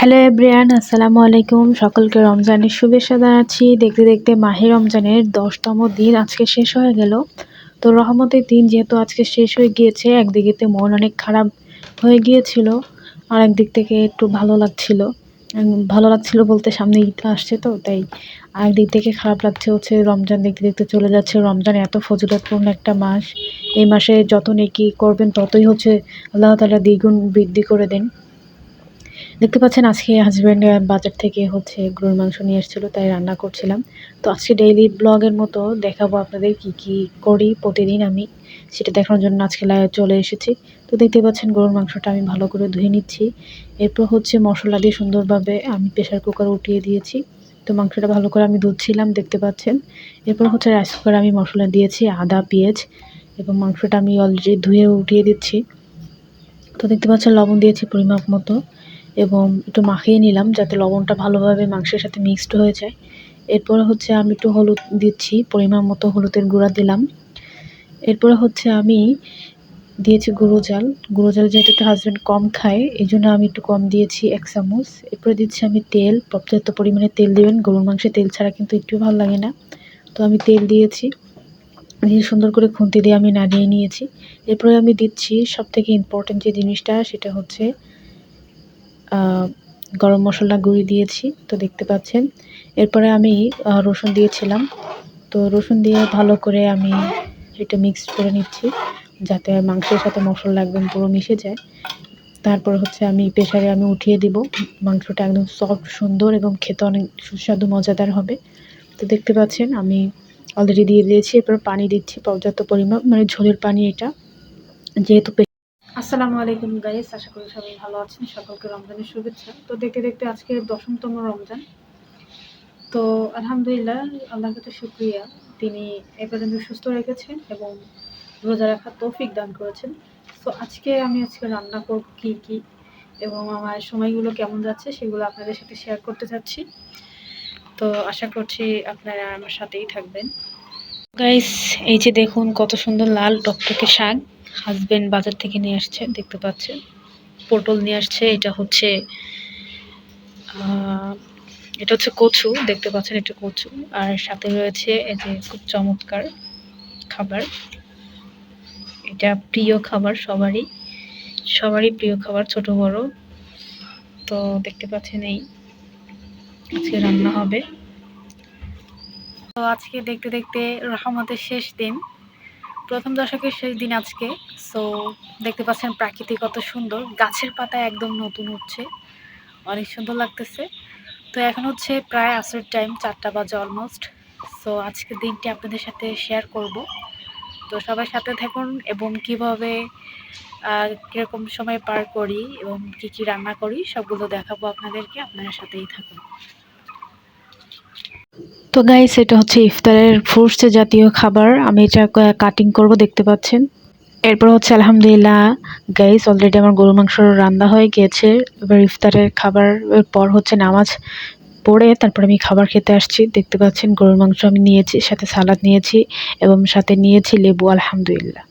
Hello everyone আসসালামু আলাইকুম। সকলকে রমজানের শুভেচ্ছা জানাচ্ছি। দেখতে দেখতে মাহে রমজানের দশতম দিন আজকে শেষ হয়ে গেল। তো রহমতের দিন যেহেতু আজকে শেষ হয়ে গিয়েছে একদিকে মন অনেক খারাপ হয়ে গিয়েছিল আর একদিক থেকে একটু ভালো লাগছিল। ভালো লাগছিল বলতে সামনে ঈদ আসছে তো, তাই আর দিক থেকে খারাপ লাগছে হচ্ছে রমজান দেখতে দেখতে চলে যাচ্ছে। রমজান এত ফজিলতপূর্ণ একটা মাস। এই মাসে যত নেকি করবেন ততই হচ্ছে আল্লাহ তালা দ্বিগুণ বৃদ্ধি করে দেন। দেখতে পাচ্ছেন আজকে হাজব্যান্ড বাজার থেকে হচ্ছে গরুর মাংস নিয়ে এসেছিল, তাই রান্না করছিলাম। তো আজকে ডেইলি ব্লগের মতো দেখাবো আপনাদের কি কি করি প্রতিদিন আমি, সেটা দেখানোর জন্য আজকে চলে এসেছি। তো দেখতে পাচ্ছেন গরুর মাংসটা আমি ভালো করে ধুয়ে নিচ্ছি। এরপর হচ্ছে মশলা দিয়ে সুন্দরভাবে আমি প্রেশার কুকার উঠিয়ে দিয়েছি। তো মাংসটা ভালো করে আমি ধুচ্ছিলাম, দেখতে পাচ্ছেন। এরপর হচ্ছে রাইস কুকারে আমি মশলা দিয়েছি আদা, পেঁয়াজ এবং মাংসটা আমি অলরেডি ধুয়ে উঠিয়ে দিচ্ছি। তো দেখতে পাচ্ছেন লবণ দিয়েছি পরিমাপ মতো। এবং একটু মাখিয়ে নিলাম যাতে লবণটা ভালোভাবে মাংসের সাথে মিক্সড হয়ে যায়। এরপরে হচ্ছে আমি একটু হলুদ দিচ্ছি, পরিমাণ মতো হলুদের গুঁড়া দিলাম। এরপরে হচ্ছে আমি দিয়েছি গুঁড়ো জাল। গুঁড়ো জাল যেহেতু একটু হাজব্যান্ড কম খায় এই জন্য আমি একটু কম দিয়েছি এক চামচ। এরপরে দিচ্ছি আমি তেল, পর্যাপ্ত পরিমাণে তেল দেবেন। গরুর মাংসে তেল ছাড়া কিন্তু একটু ভালো লাগে না। তো আমি তেল দিয়েছি। দিয়ে সুন্দর করে খুন্তি দিয়ে আমি নাড়িয়ে নিয়েছি। এরপরে আমি দিচ্ছি সব থেকে ইম্পর্টেন্ট যে জিনিসটা, সেটা হচ্ছে গরম মশলা গুঁড়ি দিয়েছি, তো দেখতে পাচ্ছেন। এরপরে আমি রসুন দিয়েছিলাম। তো রসুন দিয়ে ভালো করে আমি এটা মিক্সড করে নিচ্ছি, যাতে মাংসের সাথে মশলা একদম পুরো মিশে যায়। তারপর হচ্ছে আমি প্রেশারে আমি উঠিয়ে দিব। মাংসটা একদম সফট সুন্দর এবং খেতে অনেক সুস্বাদু, মজাদার হবে। তো দেখতে পাচ্ছেন, আমি অলরেডি দিয়ে দিয়েছি। এরপর পানি দিচ্ছি পর্যাপ্ত পরিমাণ মানে ঝোলের পানি এটা। যেহেতু আসসালামু আলাইকুম গাইস আশা করি সবাই ভালো আছেন, সকলকে রমজানের শুভেচ্ছা। তো দেখতে দেখতে আজকে দশমতম রমজান। তো আলহামদুলিল্লাহ, আল্লাহর কাছে শুক্রিয়া। তিনি এ পর্যন্ত সুস্থ রেখেছেন এবং রোজা রাখার তৌফিক দান করেছেন। তো আজকে আমি আজকে রান্না করব কী কী এবং আমার সময়গুলো কেমন যাচ্ছে সেগুলো আপনাদের সাথে শেয়ার করতে চাচ্ছি তো আশা করছি আপনারা আমার সাথেই থাকবেন। গাইস এই যে দেখুন কত সুন্দর লাল টকটকে শাক। হাজবেন্ড বাজার থেকে নিয়ে আসছে, দেখতে পাচ্ছেন। পটল নিয়ে আসছে, এটা হচ্ছে এটা হচ্ছে কচু, দেখতে পাচ্ছেন এটা কচু। আর সাথে রয়েছে এই যে খুব চমৎকার খাবার। এটা প্রিয় খাবার সবারই সবারই প্রিয় খাবার, ছোট, বড়। তো দেখতে পাচ্ছেন এই আজকে রান্না হবে। তো আজকে দেখতে দেখতে রহমতের শেষ দিন। প্রথম দশকের শেষ দিন আজকে। সো দেখতে পাচ্ছেন প্রাকৃতিক কত সুন্দর। গাছের পাতা একদম নতুন উঠছে। অনেক সুন্দর লাগতেছে। তো এখন হচ্ছে প্রায় আসর টাইম চারটা বাজে অলমোস্ট সো আজকের দিনটি আপনাদের সাথে শেয়ার করব। তো সবার সাথে থাকুন এবং কীভাবে কীরকম সময় পার করি এবং কি কি রান্না করি, সবগুলো দেখাবো আপনাদেরকে। আপনাদের সাথেই থাকুন। তো গাইস এটা হচ্ছে ইফতারের ফ্রুটস জাতীয় খাবার। আমি এটা কাটিং করব, দেখতে পাচ্ছেন। এরপর হচ্ছে, আলহামদুলিল্লাহ গাইস অলরেডি আমার গরু মাংস রান্না হয়ে গিয়েছে। এবার ইফতারের খাবার পর হচ্ছে নামাজ পড়ে, তারপর আমি খাবার খেতে আসছি। দেখতে পাচ্ছেন, গরুর মাংস আমি নিয়েছি, সাথে সালাদ নিয়েছি এবং সাথে নিয়েছি লেবু, আলহামদুলিল্লাহ।